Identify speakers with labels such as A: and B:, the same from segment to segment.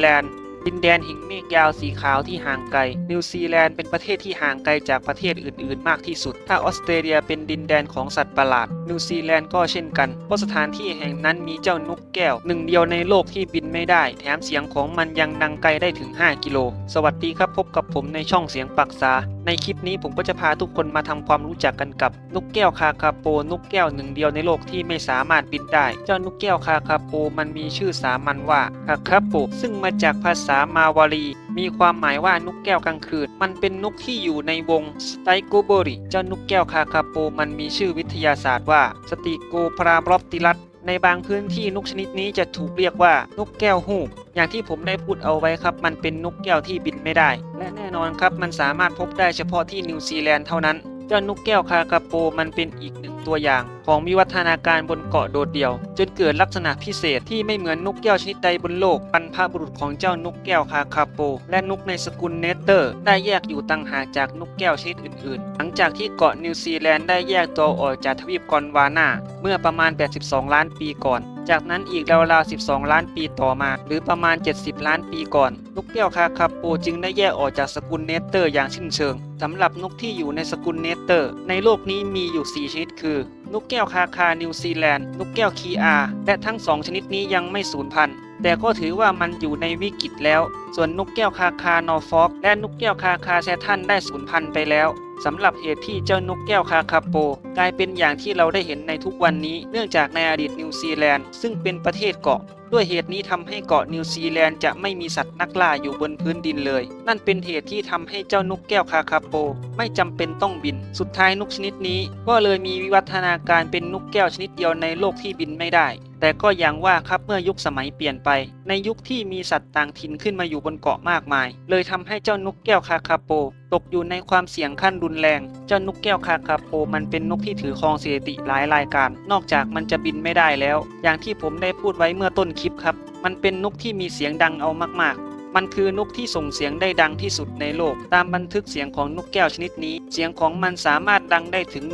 A: แลนด์ดินแดนหิ่งเมฆยาวสีขาวที่ห่างไกล นิวซีแลนด์เป็นประเทศที่ห่างไกลจากประเทศอื่น ๆ มากที่สุด ถ้าออสเตรเลียเป็นดินแดนของสัตว์ประหลาด นิวซีแลนด์ก็เช่นกัน เพราะสถานที่แห่งนั้นมีเจ้านกแก้ว หนึ่งเดียวในโลกที่บินไม่ได้ แถมเสียงของมันยังดังไกลได้ถึง 5 กิโล สวัสดีครับพบกับผมในช่องเสียงปักษาในคลิปนี้ผมก็จะพาทุกคนมาทำความรู้จักกันกับนกแก้วคาคาโปนกแก้วหนึ่งเดียวในโลกที่ไม่สามารถบินได้ เจ้านกแก้วคาคาโปมันมีชื่อสามัญว่าคาคาโปซึ่งมาจากภาษามาวารี มีความหมายว่านกแก้วกลางคืน มันเป็นนกที่อยู่ในวงสไตโกโบริ เจ้านกแก้วคาคาโปมันมีชื่อวิทยาศาสตร์ว่าสติโกพราบรอปติลัส ในบางพื้นที่นกชนิดนี้จะถูกเรียกว่านกแก้วหูก อย่างที่ผมได้พูดเอาไว้ครับ มันเป็นนกแก้วที่บินไม่ได้ และแน่นอนครับมันสามารถพบได้เฉพาะที่นิวซีแลนด์เท่านั้น เจ้านกแก้วคาคาโปมันเป็นอีกหนึ่งตัวอย่าง ของวิวัฒนาการบนเกาะโดดเดี่ยว จนเกิดลักษณะพิเศษที่ไม่เหมือนนกแก้วชนิดใดบนโลกบรรพบุรุษของเจ้านกแก้วคาคาโป และนกในสกุลเนเตอร์ ได้แยกอยู่ต่างหากจากนกแก้วชนิดอื่นๆ หลังจากที่เกาะนิวซีแลนด์ได้แยกตัวออกจากทวีปกอนวานาเมื่อประมาณ 82 ล้านปีก่อนจากนั้นอีกราวๆ 12 ล้านปีต่อมา หรือประมาณ 70 ล้านปีก่อน นกแก้วคาคาโปจึงได้แยกออกจากสกุลเนเตอร์อย่างสิ้นเชิงสำหรับนกที่อยู่ในสกุลเนเตอร์ ในโลกนี้มีอยู่ 4 ชนิดคือ นกแก้วคาคานิวซีแลนด์ นกแก้วคีอา และทั้งสองชนิดนี้ยังไม่สูญพันธุ์ แต่ก็ถือว่ามันอยู่ในวิกฤตแล้ว ส่วนนกแก้วคาคานอร์ฟอกและนกแก้วคาคาแซทันได้สูญพันธุ์ไปแล้วสำหรับเหตุที่เจ้านกแก้วคาคาโป กลายเป็นอย่างที่เราได้เห็นในทุกวันนี้ เนื่องจากในอดีตนิวซีแลนด์ ซึ่งเป็นประเทศเกาะ ด้วยเหตุนี้ทำให้เกาะนิวซีแลนด์จะไม่มีสัตว์นักล่าอยู่บนพื้นดินเลย นั่นเป็นเหตุที่ทำให้เจ้านกแก้วคาคาโป ไม่จำเป็นต้องบิน สุดท้ายนกชนิดนี้ ก็เลยมีวิวัฒนาการเป็นนกแก้วชนิดเดียวในโลกที่บินไม่ได้ แต่ก็อย่างว่าครับเมื่อยุคสมัยเปลี่ยนไป ในยุคที่มีสัตว์ต่างถิ่นขึ้นมาอยู่บนเกาะมากมาย เลยทำให้เจ้านกแก้วคาคาโป ตกอยู่ในความเสี่ยงขั้นรุนแรง เจ้านกแก้วคาคาโป มันเป็นนกที่ถือครองสถิติหลายรายการ นอกจากมันจะบินไม่ได้แล้ว อย่างที่ผมได้พูดไว้เมื่อต้นคลิปครับ มันเป็นนกที่มีเสียงดังเอามากๆ มันคือนกที่ส่งเสียงได้ดังที่สุดในโลก ตามบันทึกเสียงของนกแก้วชนิดนี้ เสียงของมันสามารถดังได้ถึง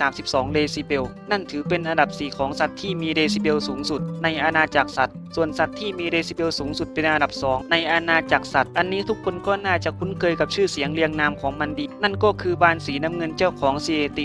A: 132 เดซิเบล นั่นถือเป็นอันดับ 4 ของสัตว์ที่มีเดซิเบลสูงสุด ในอาณาจักรสัตว์ ส่วนสัตว์ที่มีเดซิเบลสูงสุดเป็นอันดับ 2 ในอาณาจักรสัตว์ อันนี้ทุกคนก็น่าจะคุ้นเคยกับชื่อเสียงเรียงนามของมันดี นั่นก็คือบานสีน้ำเงินเจ้าของซีเอตี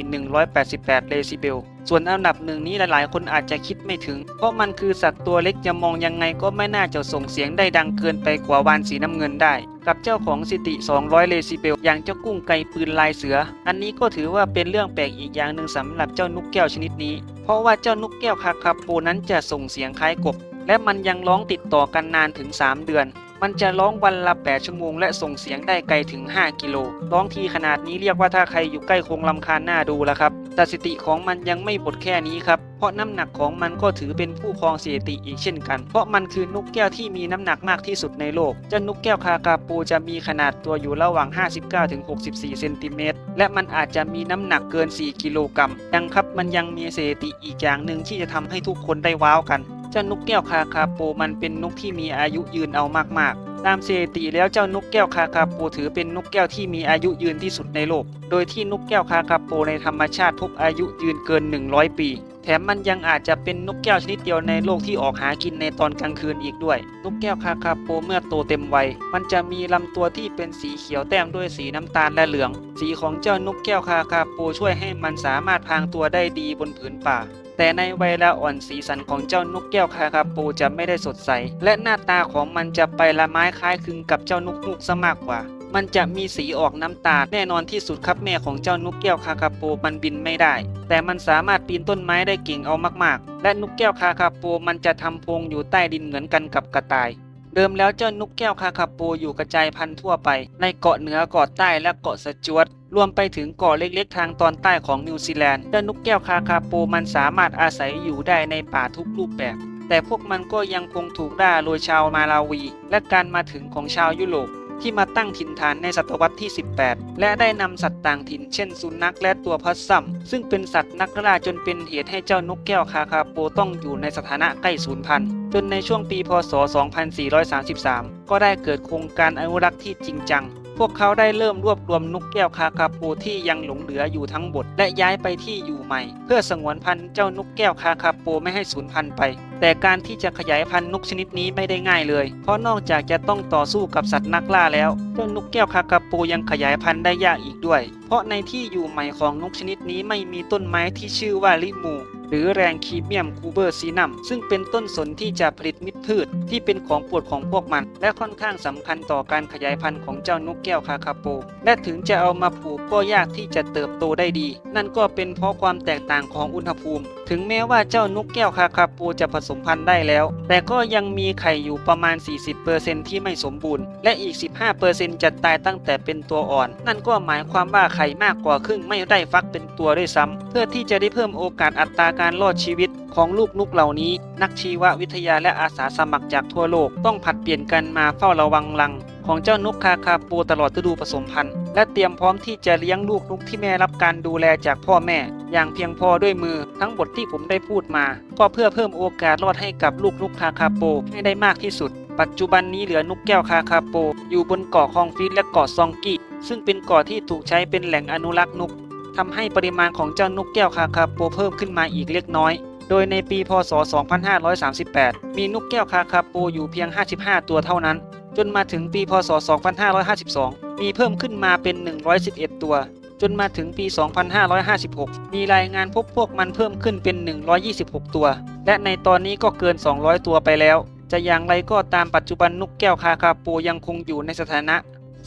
A: 188 เดซิเบล ส่วนอันดับหนึ่งนี้หลายๆ คนอาจจะคิดไม่ถึง เพราะมันคือสัตว์ตัวเล็กจะมองยังไงก็ไม่น่าจะส่งเสียงได้ดังเกินไปกว่าวานสีน้ำเงินได้ กับเจ้าของสิติ 200 เลซิเบล อย่างเจ้ากุ้งไก่ปืนลายเสือ อันนี้ก็ถือว่าเป็นเรื่องแปลกอีกอย่างหนึ่งสำหรับเจ้านกแก้วชนิดนี้ เพราะว่าเจ้านกแก้วคาคาโปนั้นจะส่งเสียงคล้ายกบ และมันยังร้องติดต่อกันนานถึง 3 เดือนมันจะร้องวันละ 8 ชั่วโมง และส่งเสียงได้ไกลถึง 5 กิโล ร้องทีขนาดนี้เรียกว่าถ้าใครอยู่ใกล้คงลำคาญหน้าดูแล้วครับ แต่สถิติของมันยังไม่หมดแค่นี้ครับ เพราะน้ำหนักของมันก็ถือเป็นผู้ครองสถิติอีกเช่นกัน เพราะมันคือนกแก้วที่มีน้ำหนักมากที่สุดในโลกเจ้านกแก้วคากาปูจะมีขนาดตัวอยู่ระหว่าง 59-64 เซนติเมตร และมันอาจจะมีน้ำหนักเกิน 4 กิโลกรัมยังครับมันยังมีสถิติอีกอย่างหนึ่งที่จะทำให้ทุกคนได้ว้าวกัน เจ้านกแก้วคาคาโปมันเป็นนกที่มีอายุยืนเอามากๆ ตามสถิติแล้วเจ้านกแก้วคาคาโปถือเป็นนกแก้วที่มีอายุยืนที่สุดในโลก โดยที่นกแก้วคาคาโปในธรรมชาติพบอายุยืนเกิน 100 ปี แถมมันยังอาจจะเป็นนกแก้วชนิดเดียวในโลกที่ออกหากินในตอนกลางคืนอีกด้วย นกแก้วคาคาโปเมื่อโตเต็มวัย มันจะมีลำตัวที่เป็นสีเขียวแต้มด้วยสีน้ำตาลและเหลือง สีของเจ้านกแก้วคาคาโปช่วยให้มันสามารถพางตัวได้ดีบนผืนป่า แต่ในวัยละอ่อนสีสันของเจ้านกแก้วคาคาโปจะไม่ได้สดใส และหน้าตาของมันจะไปละไม้คล้ายคลึงกับเจ้านกฮูกซะมากกว่า มันจะมีสีออกน้ำตาลแน่นอนที่สุดครับแม่ของเจ้านกแก้วคาคาโปมันบินไม่ได้ แต่มันสามารถปีนต้นไม้ได้เก่งเอามากๆ และนกแก้วคาคาโปมันจะทำโพรงอยู่ใต้ดินเหมือนกันกับกระต่ายเดิมแล้วเจ้านกแก้วคาคาโปอยู่กระจายพันธุ์ทั่วไป ในเกาะเหนือเกาะใต้และเกาะสจวต รวมไปถึงเกาะเล็กๆ ทางตอนใต้ของนิวซีแลนด์เจ้านกแก้วคาคาโปมันสามารถอาศัยอยู่ได้ในป่าทุกรูปแบบ แต่พวกมันก็ยังคงถูกด่าโดยชาวมาลาวี และการมาถึงของชาวยุโรปที่มาตั้งถิ่นฐานในศตวรรษที่ 18 และได้นำสัตว์ต่างถิ่นเช่นสุนัขและตัวพัสซัมซึ่งเป็นสัตว์นักล่าจนเป็นเหตุให้เจ้านกแก้วคาคาโปต้องอยู่ในสถานะใกล้สูญพันธุ์จนในช่วงปีพศ 2433 ก็ได้เกิดโครงการอนุรักษ์ที่จริงจัง พวกเขาได้เริ่มรวบรวมนกแก้วคาคาโปที่ยังหลงเหลืออยู่ทั้งหมดและย้ายไปที่อยู่ใหม่ เพื่อสงวนพันธุ์เจ้านกแก้วคาคาโปไม่ให้สูญพันธุ์ไป แต่การที่จะขยายพันธุ์นกชนิดนี้ไม่ได้ง่ายเลย เพราะนอกจากจะต้องต่อสู้กับสัตว์นักล่าแล้ว เจ้านกแก้วคากาปูยังขยายพันธุ์ได้ยากอีกด้วย เพราะในที่อยู่ใหม่ของนกชนิดนี้ไม่มีต้นไม้ที่ชื่อว่าลิมู หรือแรงคีเมียมคูเบอร์ซีนัมซึ่งเป็นต้นสนที่จะผลิตมิตรพืชที่เป็นของโปรดของพวกมัน และค่อนข้างสำคัญต่อการขยายพันธุ์ของเจ้านกแก้วคาคาโป และถึงจะเอามาปลูกก็ยากที่จะเติบโตได้ดี นั่นก็เป็นเพราะความแตกต่างของอุณหภูมิ ถึงแม้ว่าเจ้านกแก้วคาคาโปจะผสมพันธุ์ได้แล้ว แต่ก็ยังมีไข่อยู่ประมาณ 40%ที่ไม่สมบูรณ์ และอีก 15%จะตายตั้งแต่เป็นตัวอ่อน นั่นก็หมายความว่าไข่มากกว่าครึ่งไม่ได้ฟักเป็นตัวด้วยซ้ำเพื่อที่จะได้เพิ่มโอกาสอัตราการรอดชีวิตของลูกนุกเหล่านี้ นักชีววิทยาและอาสาสมัครจากทั่วโลกต้องผัดเปลี่ยนกันมาเฝ้าระวังรัง ของเจ้านกคาคาโปตลอดฤดูผสมพันธุ์ และเตรียมพร้อมที่จะเลี้ยงลูกนุกที่แม่รับการดูแลจากพ่อแม่ อย่างเพียงพอด้วยมือทั้งบทที่ผมได้พูดมา ก็เพื่อเพิ่มโอกาสรอดให้กับลูกนุกคาคาโปให้ได้มากที่สุดปัจจุบันนี้เหลือนกแก้วคาคาโป อยู่บนเกาะคองฟิตและเกาะซองกีซึ่งเป็นเกาะที่ถูกใช้เป็นแหล่งอนุรักษ์นก ทำให้ปริมาณของเจ้านกแก้วคาคาโปเพิ่มขึ้นมาอีกเล็กน้อย โดยในปีพศ 2538 มีนกแก้วคาคาโปอยู่เพียง 55 ตัวเท่านั้น จนมาถึงปีพศ 2552 มีเพิ่มขึ้นมาเป็น 111 ตัว จนมาถึงปี 2556 มีรายงานพบพวกมันเพิ่มขึ้นเป็น 126 ตัว และในตอนนี้ก็เกิน 200 ตัวไปแล้ว จะอย่างไรก็ตามปัจจุบันนกแก้วคาคาโปยังคงอยู่ในสถานะ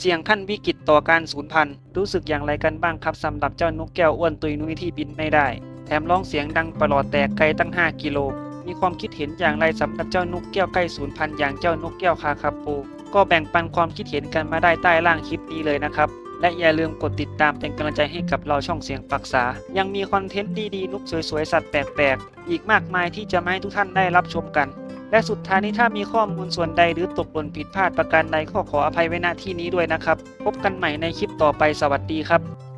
A: เสี่ยงขั้นวิกฤตต่อการสูญพันธุ์ รู้สึกอย่างไรกันบ้างครับสำหรับเจ้านกแก้วอ้วนตุยนุ้ยที่บินไม่ได้ แถมร้องเสียงดังประหลอดแตกไกลตั้ง 5 กิโล มีความคิดเห็นอย่างไรสำหรับเจ้านกแก้วใกล้สูญพันธุ์อย่างเจ้านกแก้วคาคาโปก็แบ่งปันความคิดเห็นกันมาได้ใต้ล่างคลิปนี้เลยนะครับและอย่าลืมกดติดตามเป็นกำลังใจให้กับเราช่องเสียงปรักษา ยังมีคอนเทนต์ดีๆนุกสวยๆสัตว์แปลกๆ อีกมากมายที่จะมาให้ทุกท่านได้รับชมกัน และสุดท้ายนี้ถ้ามีข้อมูลส่วนใดหรือตกหล่นผิดพลาดประการใดก็ขออภัยไว้ณที่นี้ด้วยนะครับ พบกันใหม่ในคลิปต่อไปสวัสดีครับ